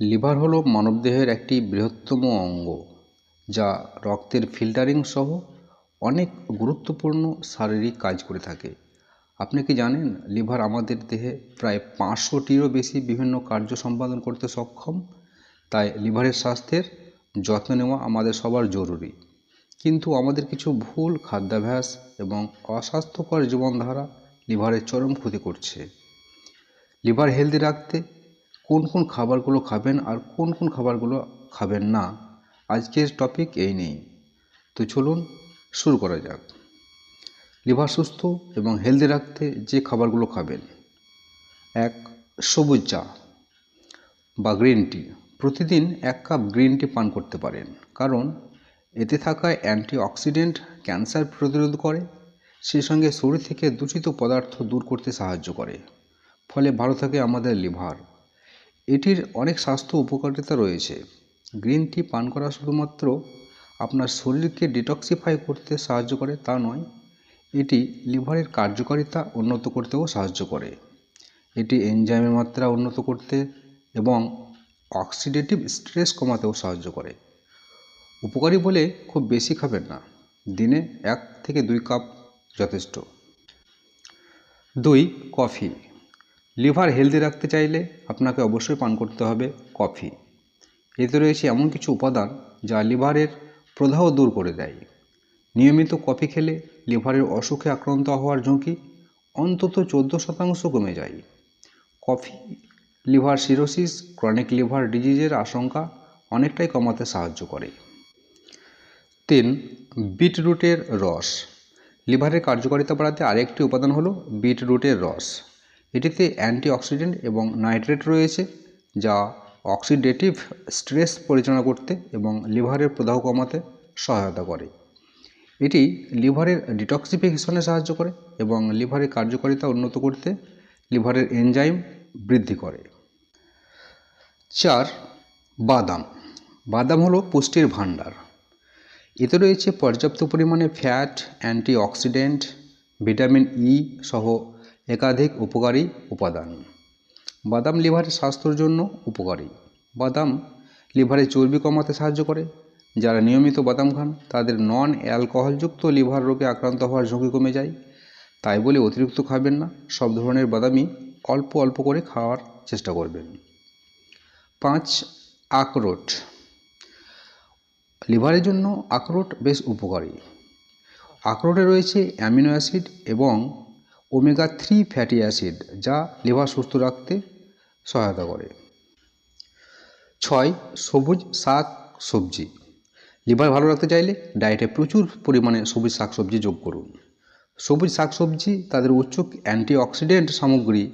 Liver হলো মানবদেহের একটি বৃহত্তম অঙ্গ, যা রক্তের ফিল্টারিং সহ অনেক গুরুত্বপূর্ণ শারীরিক কাজ করে থাকে। আপনি কি জানেন, লিভার আমাদের দেহে প্রায় পাঁচশোটিরও বেশি বিভিন্ন কার্য সম্পাদন করতে সক্ষম? তাই লিভারের স্বাস্থ্যের যত্ন নেওয়া আমাদের সবার জরুরি। কিন্তু আমাদের কিছু ভুল খাদ্যাভ্যাস এবং অস্বাস্থ্যকর জীবনধারা লিভারের চরম ক্ষতি করছে। লিভার হেলদি রাখতে কোন কোন খাবারগুলো খাবেন আর কোন কোন খাবারগুলো খাবেন না। আজকের টপিক এই নেই তো চলুন শুরু করা যাক। লিভার সুস্থ এবং হেলদি রাখতে যে খাবারগুলো খাবেন। এক, সবুজ চা বা গ্রিন টি প্রতিদিন এক কাপ গ্রিন টি পান করতে পারেন। কারণ এতে থাকা অ্যান্টিঅক্সিডেন্ট ক্যান্সার প্রতিরোধ করে। সেই সঙ্গে শরীর থেকে দূষিত পদার্থ দূর করতে সাহায্য করে। ফলে ভালো থাকে আমাদের লিভার এটির অনেক স্বাস্থ্য উপকারিতা রয়েছে। গ্রিন টি পান করা শুধুমাত্র আপনার শরীরকে ডিটক্সিফাই করতে সাহায্য করে তা নয়, এটি লিভারের কার্যকারিতা উন্নত করতেও সাহায্য করে। এটি এনজাইমের মাত্রা উন্নত করতে এবং অক্সিডেটিভ স্ট্রেস কমাতেও সাহায্য করে। উপকারী বলে খুব বেশি খাবেন না, দিনে এক থেকে দুই কাপ যথেষ্ট। দুই, কফি। লিভার হেলদি রাখতে চাইলে আপনাকে অবশ্যই পান করতে হবে কফি। এতে রয়েছে এমন কিছু উপাদান যা লিভারের প্রদাহ দূর করে দেয়। নিয়মিত কফি খেলে লিভারের অসুখে আক্রান্ত হওয়ার ঝুঁকি অন্তত চোদ্দ শতাংশ কমে যায়। Coffee, liver cirrhosis, chronic liver ডিজিজের আশঙ্কা অনেকটাই কমাতে সাহায্য করে। তিন, বিটরুটের রস। লিভারের কার্যকারিতা বাড়াতে আরেকটি উপাদান হলো বিটরুটের রস। এটিতে অ্যান্টিঅক্সিডেন্ট এবং নাইট্রেট রয়েছে, যা অক্সিডেটিভ স্ট্রেস পরিচালনা করতে এবং লিভারের প্রদাহ কমাতে সহায়তা করে। এটি লিভারের ডিটক্সিফিকেশনে সাহায্য করে এবং লিভারের কার্যকারিতা উন্নত করতে লিভারের এনজাইম বৃদ্ধি করে। চার, বাদাম। বাদাম হলো পুষ্টির ভাণ্ডার। এতে রয়েছে পর্যাপ্ত পরিমাণে ফ্যাট, অ্যান্টিঅক্সিডেন্ট, ভিটামিন ই সহ একাধিক উপকারী উপাদান। বাদাম লিভারের স্বাস্থ্যের জন্য উপকারী। বাদাম লিভারে চর্বি কমাতে সাহায্য করে। যারা নিয়মিত বাদাম খান, তাদের নন অ্যালকোহলযুক্ত লিভার রোগে আক্রান্ত হওয়ার ঝুঁকি কমে যায়। তাই বলে অতিরিক্ত খাবেন না, সব ধরনের বাদামই অল্প অল্প করে খাওয়ার চেষ্টা করবেন। পাঁচ, আখরোট। লিভারের জন্য আখরোট বেশ উপকারী। আখরোটে রয়েছে অ্যামিনো অ্যাসিড এবং ওমেগা থ্রি ফ্যাটি অ্যাসিড যা লিভার সুস্থ রাখতে সহায়তা করে। ছয়, সবুজ শাক সবজি। লিভার ভালো রাখতে চাইলে ডায়েটে প্রচুর পরিমাণে সবুজ শাকসবজি যোগ করুন। সবুজ শাকসবজি তাদের উচ্চ অ্যান্টিঅক্সিডেন্ট সামগ্রী,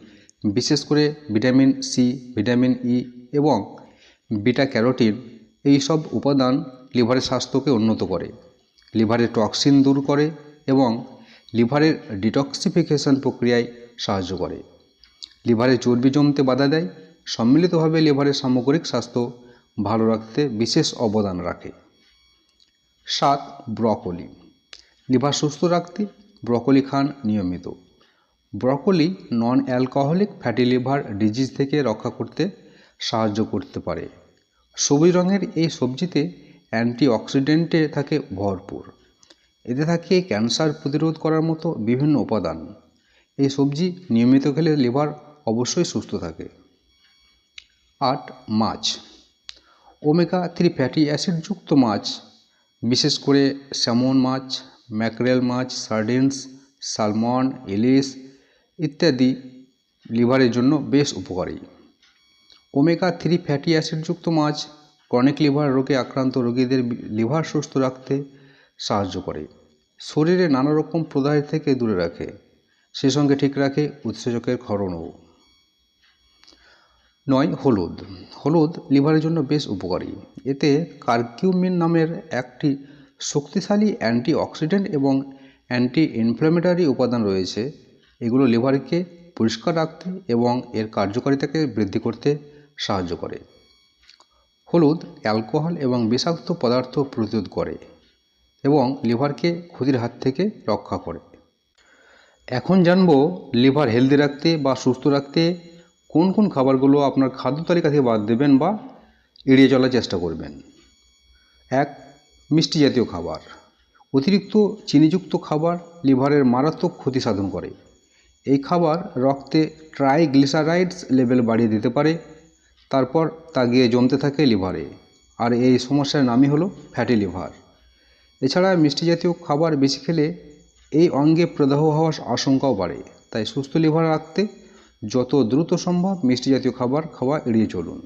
বিশেষ করে ভিটামিন সি ভিটামিন ই এবং বিটা ক্যারোটিন এই সব উপাদান লিভারের স্বাস্থ্যকে উন্নত করে। লিভারের টক্সিন দূর করে এবং লিভারের ডিটক্সিফিকেশন প্রক্রিয়ায় সাহায্য করে। লিভারে চর্বি জমতে বাধা দেয়। সম্মিলিতভাবে লিভারের সামগ্রিক স্বাস্থ্য ভালো রাখতে বিশেষ অবদান রাখে। সাত, ব্রকলি। লিভার সুস্থ রাখতে ব্রকলি খান নিয়মিত। Broccoli non alcoholic fatty liver disease থেকে রক্ষা করতে সাহায্য করতে পারে। সবুজ রঙের এই সবজিতে অ্যান্টিঅক্সিডেন্টে থাকে ভরপুর। এতে থাকে ক্যান্সার প্রতিরোধ করার মতো বিভিন্ন উপাদান। এই সবজি নিয়মিত খেলে লিভার অবশ্যই সুস্থ থাকে। আট, মাছ। ওমেগা থ্রি ফ্যাটি অ্যাসিডযুক্ত মাছ, বিশেষ করে স্যামন মাছ, ম্যাকরেল মাছ, সার্ডিনস, সালমন, ইলিশ ইত্যাদি লিভারের জন্য বেশ উপকারী। ওমেগা থ্রি ফ্যাটি অ্যাসিডযুক্ত মাছ, ক্রনিক লিভার রোগে আক্রান্ত রোগীদের লিভার সুস্থ রাখতে সাহায্য করে। শরীরে নানা রকম প্রদাহ থেকে দূরে রাখে। সে সঙ্গে ঠিক রাখে উৎসেচকের ক্ষরণও। নয়, হলুদ। হলুদ লিভারের জন্য বেশ উপকারী। এতে কার্কিউমিন নামের একটি শক্তিশালী অ্যান্টিঅক্সিডেন্ট এবং অ্যান্টি ইনফ্ল্যামেটারি উপাদান রয়েছে। এগুলো লিভারকে পরিষ্কার রাখতে এবং এর কার্যকারিতাকে বৃদ্ধি করতে সাহায্য করে। হলুদ অ্যালকোহল এবং বিষাক্ত পদার্থ প্রতিরোধ করে। এবং লিভারকে ক্ষতির হাত থেকে রক্ষা করে। এখন জানব লিভার হেলদি রাখতে বা সুস্থ রাখতে কোন কোন খাবারগুলো আপনার খাদ্য তালিকা থেকে বাদ দেবেন বা এড়িয়ে চলার চেষ্টা করবেন। এক, মিষ্টি জাতীয় খাবার। অতিরিক্ত চিনিযুক্ত খাবার লিভারের মারাত্মক ক্ষতি সাধন করে। এই খাবার রক্তে ট্রাইগ্লিসারাইডস লেভেল বাড়িয়ে দিতে পারে, তারপর তা গিয়ে জমতে থাকে লিভারে। আর এই সমস্যার নামই হলো ফ্যাটি লিভার। এছাড়া মিষ্টি জাতীয় খাবার বেশি খেলে এই অঙ্গে প্রদাহ হওয়ার আশঙ্কাও বাড়ে। তাই সুস্থ লিভার রাখতে যত দ্রুত সম্ভব মিষ্টি জাতীয় খাবার খাওয়া এড়িয়ে চলুন।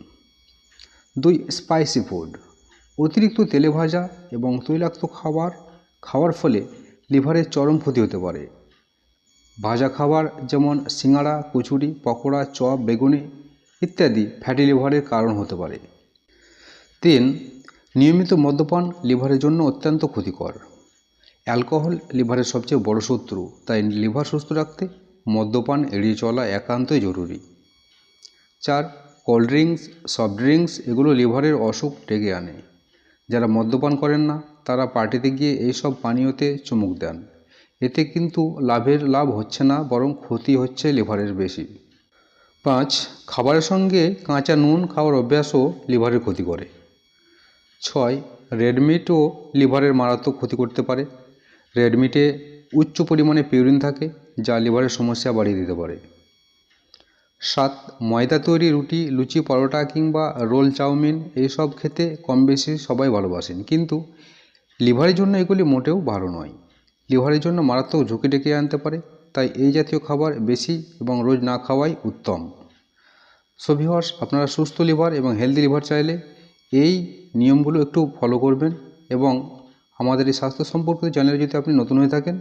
দুই স্পাইসি ফুড অতিরিক্ত তেলে ভাজা এবং তৈলাক্ত খাবার খাওয়ার ফলে লিভারের চরম ক্ষতি হতে পারে। ভাজা খাবার যেমন সিঙাড়া কচুরি, পকোড়া, চপ, বেগুনি ইত্যাদি ফ্যাটি লিভারের কারণ হতে পারে। তিন নিয়মিত মদ্যপান লিভারের জন্য অত্যন্ত ক্ষতিকর। অ্যালকোহল লিভারের সবচেয়ে বড় শত্রু, তাই লিভার সুস্থ রাখতে মদ্যপান এড়িয়ে চলা একান্তই জরুরি। চার, কোল্ড ড্রিঙ্কস, সফট ড্রিঙ্কস এগুলো লিভারের অসুখ ডেকে আনে। যারা মদ্যপান করেন না, তারা পার্টিতে গিয়ে এইসব পানীয়তে চুমুক দেন। এতে কিন্তু লাভের লাভ হচ্ছে না, বরং ক্ষতি হচ্ছে লিভারের বেশি। পাঁচ, খাবারের সঙ্গে কাঁচা নুন খাওয়ার অভ্যাসও লিভারের ক্ষতি করে। ছয় রেডমিটও লিভারের মারাত্মক ক্ষতি করতে পারে। রেডমিটে উচ্চ পরিমাণে পিউরিন থাকে, যা লিভারের সমস্যা বাড়িয়ে দিতে পারে। সাত, ময়দা তৈরি রুটি, লুচি, পরোটা কিংবা রোল চাউমিন এইসব খেতে কম বেশি সবাই ভালোবাসেন। কিন্তু লিভারের জন্য এগুলি মোটেও ভালো নয়। লিভারের জন্য মারাত্মক ঝুঁকি ডেকে আনতে পারে, তাই এই জাতীয় খাবার বেশি এবং রোজ না খাওয়াই উত্তম। সো আপনারা সুস্থ লিভার এবং হেলদি লিভার চাইলে এই নিয়মগুলো একটু ফলো করবেন এবং আমাদের এই স্বাস্থ্য সম্পর্কিত চ্যানেলে যদি আপনি নতুন হয়ে থাকেন,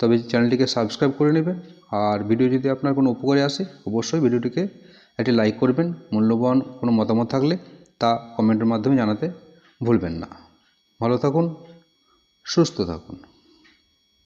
তবে চ্যানেলটিকে সাবস্ক্রাইব করে নেবেন। আর ভিডিও যদি আপনার কোনো উপকারে আসে, অবশ্যই ভিডিওটিকে একটি লাইক করবেন। মূল্যবান কোনো মতামত থাকলে তা কমেন্টের মাধ্যমে জানাতে ভুলবেন না। ভালো থাকুন, সুস্থ থাকুন।